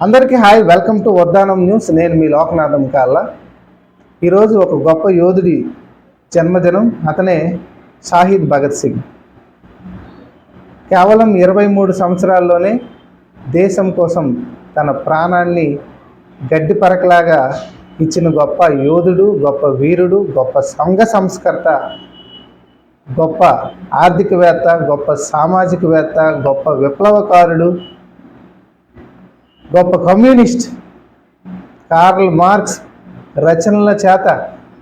అందరికీ hi welcome to వర్ధానం news. నేను మీ లోకనాథం కాళ్ళ. ఈరోజు ఒక గొప్ప యోధుడి జన్మదినం అతనే షాహిద్ భగత్ సింగ్. కేవలం ఇరవై మూడు సంవత్సరాల్లోనే దేశం కోసం తన ప్రాణాన్ని గడ్డి పరకలాగా ఇచ్చిన గొప్ప యోధుడు గొప్ప వీరుడు గొప్ప సంఘ సంస్కర్త గొప్ప ఆర్థికవేత్త గొప్ప సామాజికవేత్త గొప్ప విప్లవకారుడు గొప్ప కమ్యూనిస్ట్ కార్ల్ మార్క్స్ రచనల చేత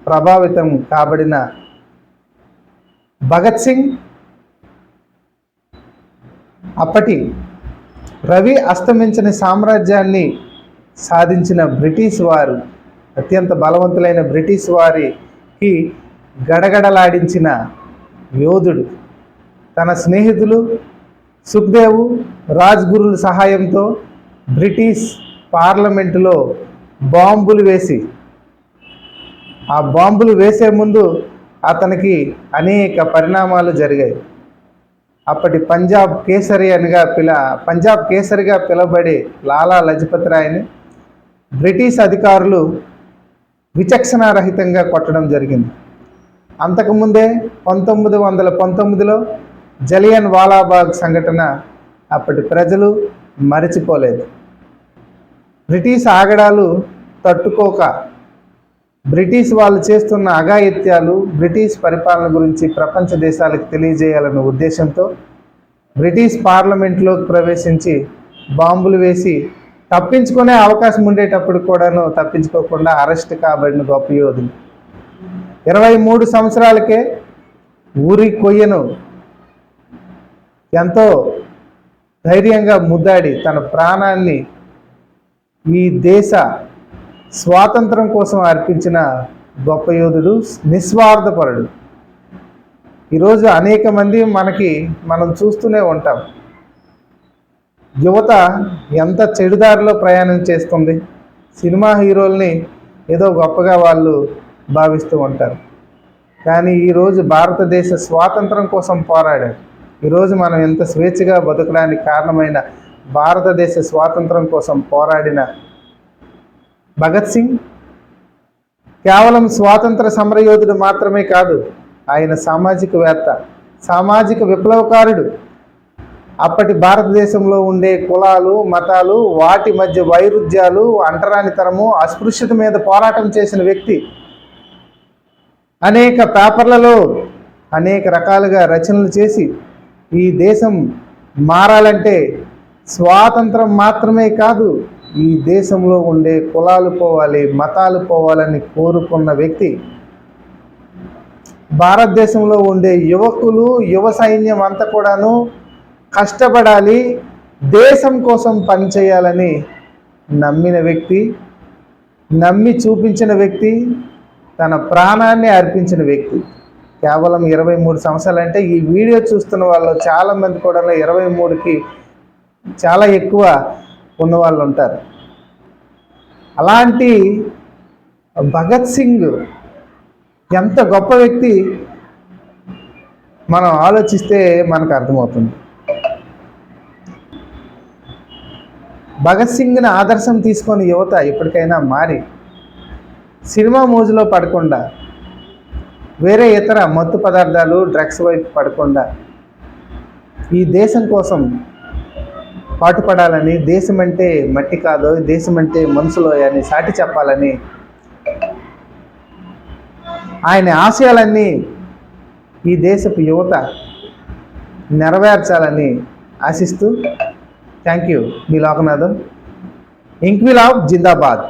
ప్రభావితం కాబడిన భగత్ సింగ్ అప్పటి రవి అస్తమించిన సామ్రాజ్యాన్ని సాధించిన బ్రిటిష్ వారు అత్యంత బలవంతులైన బ్రిటిష్ వారికి గడగడలాడించిన యోధుడు. తన స్నేహితులు సుఖ్దేవు రాజ్గురుల సహాయంతో బ్రిటిష్ పార్లమెంటులో బాంబులు వేసి ఆ బాంబులు వేసే ముందు అతనికి అనేక పరిణామాలు జరిగాయి. అప్పటి పంజాబ్ కేసరి అనిగా పిల పంజాబ్ కేసరిగా పిలబడే లాలా లజపతి రాయ్ని బ్రిటిష్ అధికారులు విచక్షణారహితంగా కొట్టడం జరిగింది. అంతకుముందే పంతొమ్మిది వందల పంతొమ్మిదిలో జలియన్ వాలాబాగ్ సంఘటన అప్పటి ప్రజలు మరచిపోలేదు. బ్రిటిష్ ఆగడాలు తట్టుకోక బ్రిటిష్ వాళ్ళు చేస్తున్న అఘాయిత్యాలు బ్రిటిష్ పరిపాలన గురించి ప్రపంచ దేశాలకు తెలియజేయాలన్న ఉద్దేశంతో బ్రిటిష్ పార్లమెంట్లోకి ప్రవేశించి బాంబులు వేసి తప్పించుకునే అవకాశం ఉండేటప్పుడు కూడాను తప్పించుకోకుండా అరెస్ట్ కాబడిన గొప్ప యోధులు. ఇరవై మూడు సంవత్సరాలకే ఊరి కొయ్యను ఎంతో ధైర్యంగా ముద్దాడి తన ప్రాణాన్ని ఈ దేశ స్వాతంత్రం కోసం అర్పించిన గొప్ప యోధుడు నిస్వార్థపరుడు. ఈరోజు అనేక మంది మనకి మనం చూస్తూనే ఉంటాం. యువత ఎంత చెడుదారిలో ప్రయాణం చేస్తుంది. సినిమా హీరోల్ని ఏదో గొప్పగా వాళ్ళు భావిస్తూ ఉంటారు. కానీ ఈరోజు భారతదేశ స్వాతంత్రం కోసం పోరాడారు. ఈరోజు మనం ఎంత స్వేచ్ఛగా బతకడానికి కారణమైన భారతదేశ స్వాతంత్రం కోసం పోరాడిన భగత్ సింగ్ కేవలం స్వాతంత్ర సమరయోధుడు మాత్రమే కాదు ఆయన సామాజికవేత్త సామాజిక విప్లవకారుడు. అప్పటి భారతదేశంలో ఉండే కులాలు మతాలు వాటి మధ్య వైరుధ్యాలు అంటరానితనము అస్పృశ్యత మీద పోరాటం చేసిన వ్యక్తి. అనేక పేపర్లలో అనేక రకాలుగా రచనలు చేసి ఈ దేశం మారాలంటే స్వాతంత్రం మాత్రమే కాదు ఈ దేశంలో ఉండే కులాలు పోవాలి మతాలు పోవాలని కోరుకున్న వ్యక్తి భారతదేశంలో ఉండే యువకులు యువ సైన్యం అంతా కూడాను కష్టపడాలి దేశం కోసం పనిచేయాలని నమ్మిన వ్యక్తి నమ్మి చూపించిన వ్యక్తి తన ప్రాణాన్ని అర్పించిన వ్యక్తి. కేవలం ఇరవై మూడు సంవత్సరాలు అంటే ఈ వీడియో చూస్తున్న వాళ్ళు చాలామంది కూడా ఇరవై మూడుకి చాలా ఎక్కువ ఉన్న వాళ్ళు ఉంటారు. అలాంటి భగత్ సింగ్ ఎంత గొప్ప వ్యక్తి మనం ఆలోచిస్తే మనకు అర్థమవుతుంది. భగత్ సింగ్ని ఆదర్శం తీసుకొని యువత ఎప్పటికైనా మారి సినిమా మోజులో పడకుండా వేరే ఇతర మత్తు పదార్థాలు డ్రగ్స్ వైపు పడకుండా ఈ దేశం కోసం పాటుపడాలని దేశమంటే మట్టి కాదు దేశమంటే మనసులో అని సాటి చెప్పాలని ఆయన ఆశయాలన్నీ ఈ దేశపు యువత నెరవేర్చాలని ఆశిస్తూ థ్యాంక్ యూ మీ లోకనాథం. ఇంక్విలాబ్ జిందాబాద్.